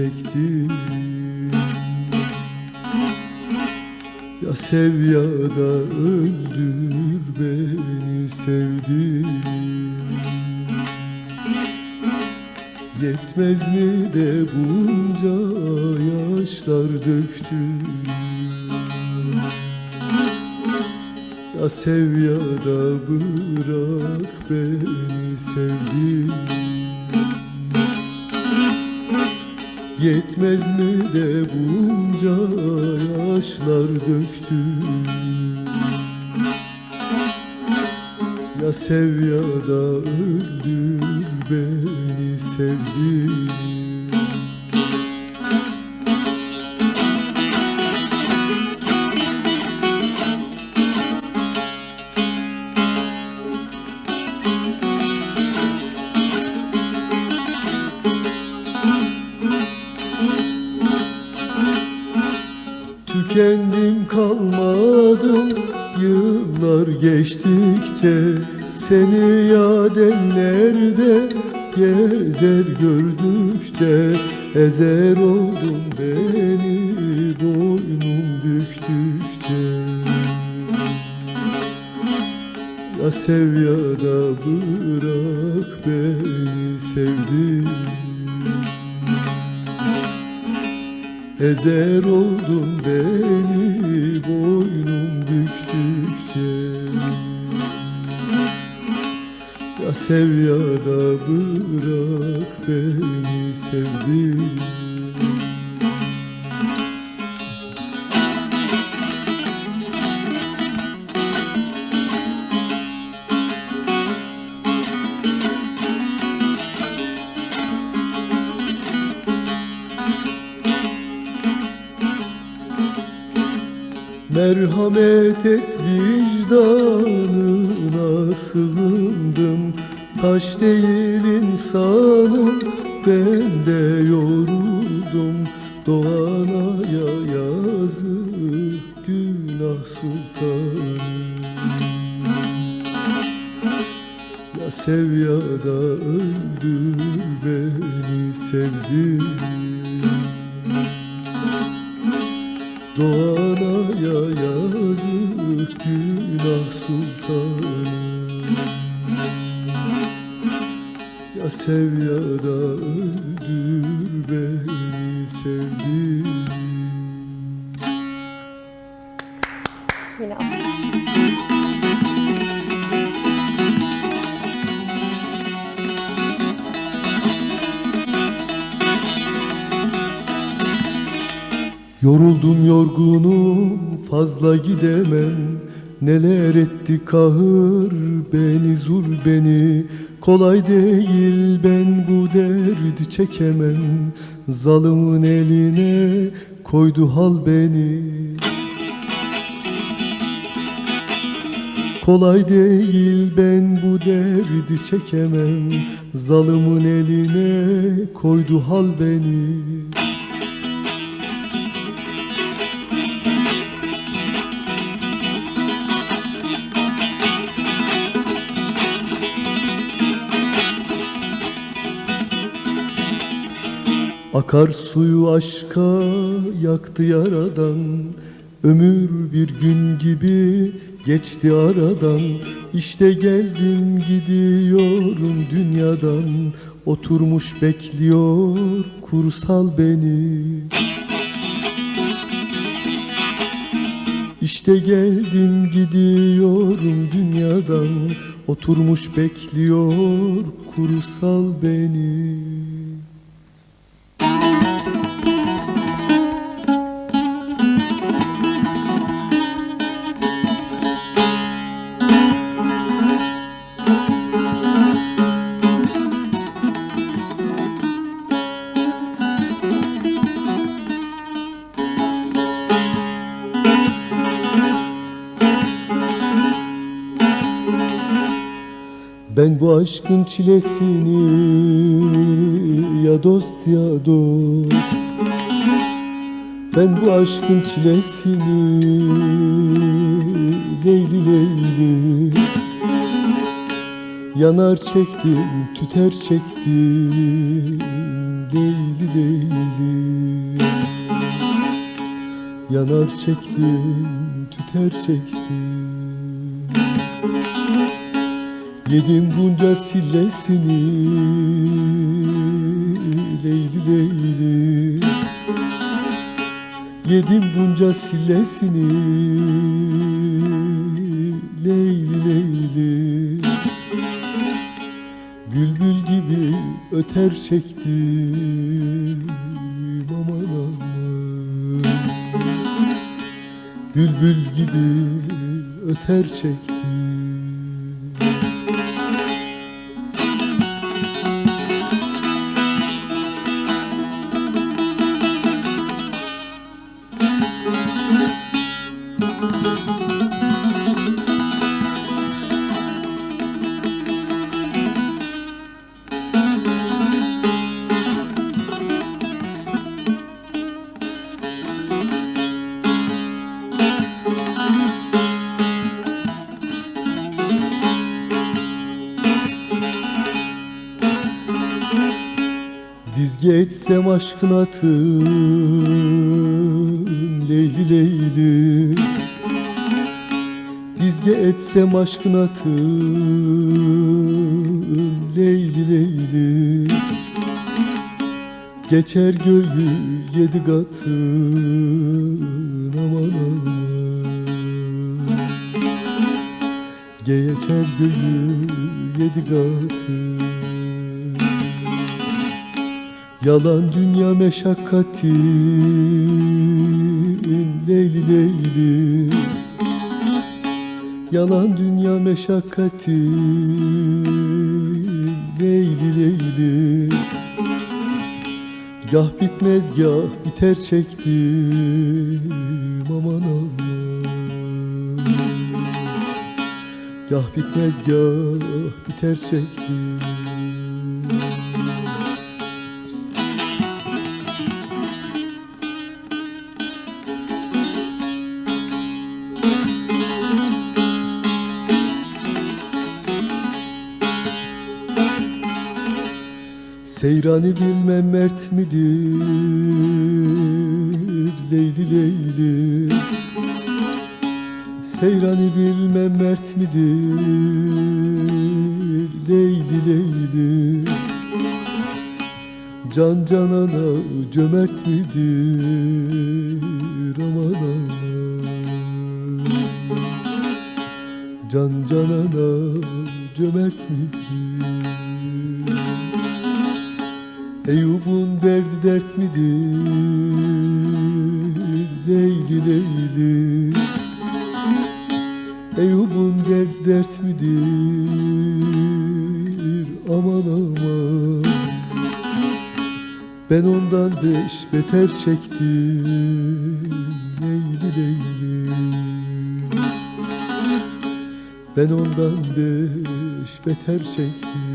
çektim. Ya sev ya da öldür beni sevdim. Yetmez mi de bunca yaşlar döktüm? Ya sev ya da bırak beni sevdim Yetmez mi de bunca yaşlar döktüm Ya sev ya da öldür beni sevdim Tükendim kalmadım yıllar geçtikçe Seni yad ellerde gezer gördükçe Ezer oldum beni boynum büktükçe. Ya sev ya da bırak beni sevdim Ezer oldun beni boynum büktükçe Ya sev ya da bırak beni sevdim Merhamet et vicdanına sığındım Taş değil insanım ben de yoruldum. Doğana ya yazık günah sultanım. Ya sev ya da öldür beni sevdim Doğana günah sultanım. Ya sev ya da öldür beni sevdim Yine. Yoruldum yorgunum fazla gidemem Neler etti kahır beni zul beni? Kolay değil ben bu derdi çekemem. Zalımın eline koydu hal beni. Kolay değil ben bu derdi çekemem. Zalımın eline koydu hal beni Akar suyu aşka yaktı yaradan. Ömür bir gün gibi geçti aradan. İşte geldim gidiyorum dünyadan. Oturmuş bekliyor kursal beni. İşte geldim gidiyorum dünyadan. Oturmuş bekliyor kursal beni Ben bu aşkın çilesini ya dost ya dost. Ben bu aşkın çilesini Leyli Leyli Yanar çektim, tüter çektim Leyli Leyli. Yanar çektim, tüter çektim Yedim bunca sillesini Leyli Leyli Yedim bunca sillesini Leyli Leyli Bülbül gibi öter çektim aman aman Bülbül gibi öter çektim etsem aşkın atın Leyli Leyli. Dizge etsem aşkın atın Leyli Leyli. Geçer göğü yedi katın Aman aman. Geçer göğü yedi katın Yalan dünya meşakkatin Leyli Leyli Yalan dünya meşakkatin Leyli Leyli Gah bitmez gah biter çektim Aman aman. Gah bitmez gah biter çektim Seyranı bilmem mert midir? Leyli Leyli. Seyranı bilmem mert midir? Leyli Leyli. Can canana cömert midir? Aman aman. Can canana cömert midir derdi dert midir? Leyli Leyli Eyüp'ün derdi dert midir? Aman aman. Ben ondan beş beter çektim. Leyli Leyli Ben ondan beş beter çektim